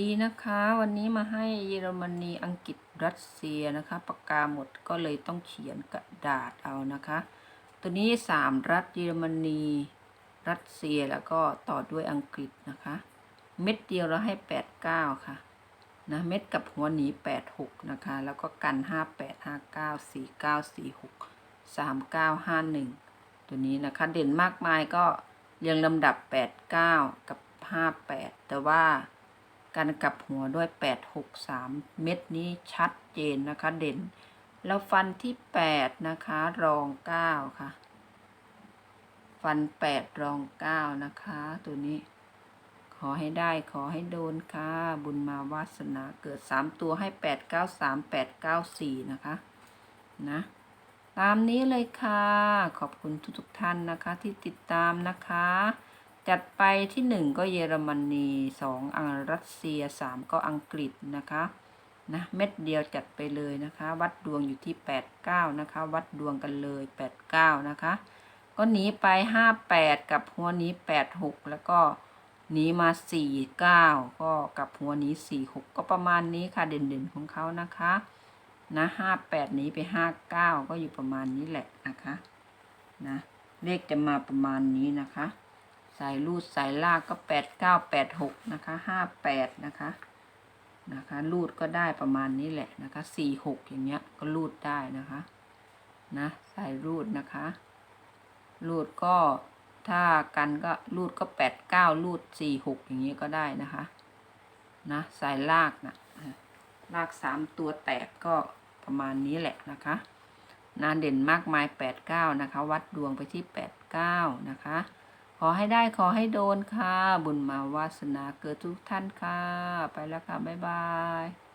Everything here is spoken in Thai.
ดีนะคะ วันนี้มาให้เยอรมนีอังกฤษรัสเซียนะคะปากกาหมดก็เลยต้องเขียนกระดาษเอานะคะ ตัวนี้สามรัฐเยอรมนี รัสเซียแล้วก็ต่อด้วยอังกฤษนะคะ เม็ดเดียวเราให้แปดเก้าค่ะนะเม็ดกับหัวหนีแปดหกนะคะ แล้วก็กันห้าแปดห้าเก้าสี่เก้าสี่หกสามเก้าห้าหนึ่งตัวนี้นะคะเด่นมากมายก็เรียงลำดับแปดเก้ากับห้าแปดแต่ว่า การกลับหัวด้วยแปดหกสามเม็ดนี้ชัดเจนนะคะเด่น แล้วฟันที่แปดนะคะรองเก้าค่ะ ฟันแปดรองเก้านะคะ ตัวนี้ ขอให้ได้ขอให้โดนค่ะ บุญมาวาสนาเกิดสามตัวให้แปดเก้าสามแปดเก้าสี่นะคะ นะตามนี้เลยค่ะ ขอบคุณทุกๆท่านนะคะที่ติดตามนะคะ จัดไปที่หนึ่งก็เยอรมนีสองอังรัสเซียสามก็อังกฤษนะคะนะเม็ดเดียวจัดไปเลยนะคะ วัดดวงอยู่ที่แปดเก้านะคะ วัดดวงกันเลยแปดเก้านะคะ ก็หนีไปห้าแปดกับหัวหนี้แปดหกแล้วก็หนีมาสี่เก้าก็กับหัวหนี้สี่หกก็ประมาณนี้ค่ะเด่นๆของเขานะคะนะห้าแปดหนีไปห้าเก้าก็อยู่ประมาณนี้แหละนะคะนะเลขจะมาประมาณนี้นะคะ สายรูดสายลากก็แปดเก้าแปดหกนะคะห้าแปดนะคะนะคะรูดก็ได้ประมาณนี้แหละนะคะสี่หกอย่างเงี้ยก็รูดได้นะคะนะสายรูดนะคะรูดก็ถ้ากันก็รูดก็แปดเก้ารูดสี่หกอย่างนี้ยก็ได้นะคะนะสายลากนะลากสามตัวแตกก็ประมาณนี้แหละนะคะนาเด่นมากมายแปดเก้านะคะ วัดดวงไปที่แปดเก้านะคะ อให้ได้ขอให้โดนค่ะ บุญมาวาสนาเกิดทุกท่านค่ะ ไปแล้วค่ะ บ๊ายบาย